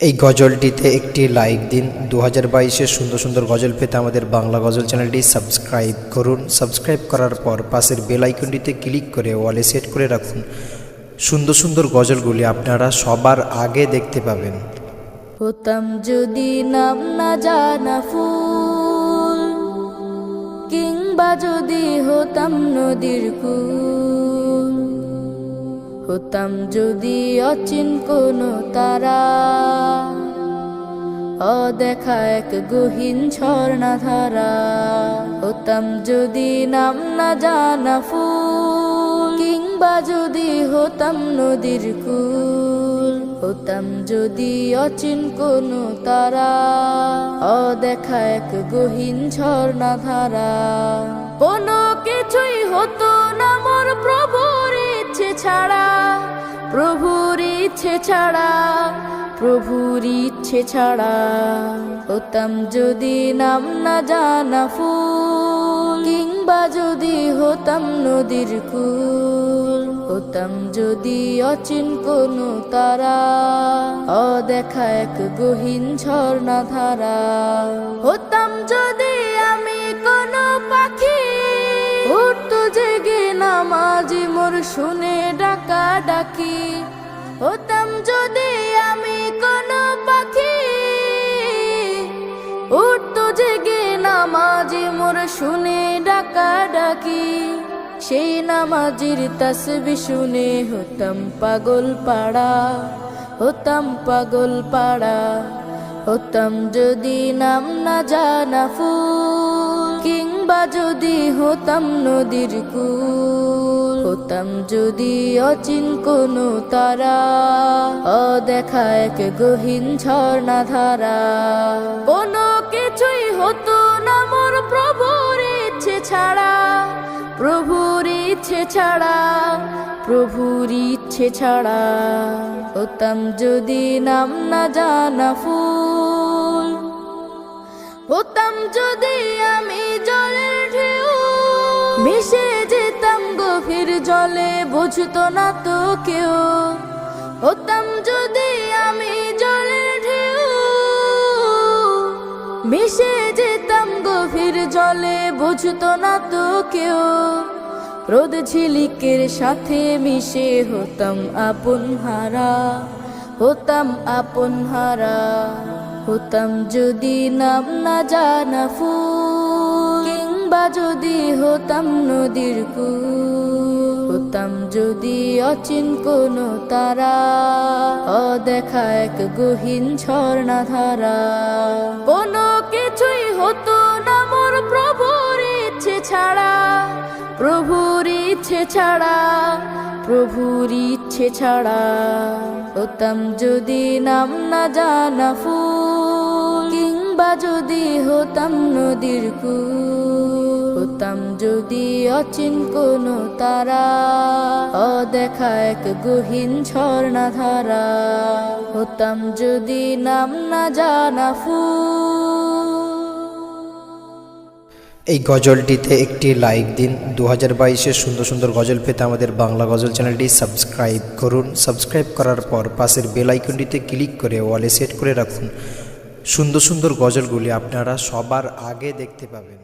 এই গজলটিতে একটি লাইক দিন। দু হাজার বাইশের সুন্দর সুন্দর গজল পেতে আমাদের বাংলা গজল চ্যানেলটি সাবস্ক্রাইব করুন। সাবস্ক্রাইব করার পর পাশের বেল আইকনটিতে ক্লিক করে ওয়ালে সেট করে রাখুন। সুন্দর সুন্দর গজলগুলি আপনারা সবার আগে দেখতে পাবেন। হতাম যদি নাম না জানা ফুল, কিংবা যদি হতাম নদীর কুল হতাম যদি অচিন কোনো তারা। অদেখা এক গহীন ঝর্ণা ধারা হতাম যদি নাম না জানা ফুল, কিংবা যদি হতাম নদীর কুল। হতাম যদি অচিন কোনো তারা, অদেখা এক গহীন ঝর্ণা ধারা কোনো কিছুই হতো না মোর প্রভুর ইচ্ছে ছাড়া, প্রভুর ইচ্ছে ছাড়া, প্রভুর ইচ্ছে ছাড়া। হতাম যদি নাম না জানা ফুল, কিংবা যদি হতাম নদীর কুল, হতাম যদি অচিন কোনো তারা, অদেখা এক গহীন ঝর্ণা ধারা হতাম যদি শুনে ডাকা ডাকি হতাম যদি আমি কোনো পাখি। উঠতো জেগে নামাজি মোর শুনে ডাকা ডাকি সেই নামাজির তসবি শুনে হতাম পাগল পাড়া, হতাম পাগল পাড়া। হতাম যদি নাম না জানা ফুল। কিংবা যদি হতাম নদীর কুল, হতাম যদি অচিন কোনো তারা, অদেখা এক গহীন ঝর্ণা ধারা কোনো কিছুই হতো না মোর প্রভুর ইচ্ছে ছাড়া, প্রভুর ইচ্ছে ছাড়া, প্রভুর ইচ্ছে ছাড়া। হতাম যদি নাম না জানা ফুল জলে বুঝতো না তো কেউ। হতাম যদি আমি জলের ঢেউ। মিশে যেতাম গভীর জলে বুঝতো না তো কেউ। রোদ ঝিলিকের সাথে মিশে হতাম আপন হারা। হতাম আপন হারা। হতাম যদি নাম না জানা ফুল। কিংবা যদি হতাম নদীর কুল। হতাম যদি অচিন কোনো তারা, অদেখা এক গহীন ঝর্ণা ধারা কোনো কিছুই হতো না মোর প্রভুর ইচ্ছে ছাড়া, প্রভুর ইচ্ছে ছাড়া, প্রভুর ইচ্ছে ছাড়া। হতাম যদি নাম না জানা ফুল কিংবা যদি হতাম নদীর কুল হতাম যদি অচিন কোনো তারা, অদেখা এক গহীন ঝর্ণা ধারা হতাম যদি নাম না জানা ফুল। এই গজলটিতে একটি লাইক দিন। দু হাজার বাইশের সুন্দর সুন্দর গজল পেতে আমাদের বাংলা গজল চ্যানেলটি সাবস্ক্রাইব করুন। সাবস্ক্রাইব করার পর পাশের বেল আইকনটিতে ক্লিক করে ওয়ালে সেট করে রাখুন। সুন্দর সুন্দর গজলগুলি আপনারা সবার আগে দেখতে পাবেন।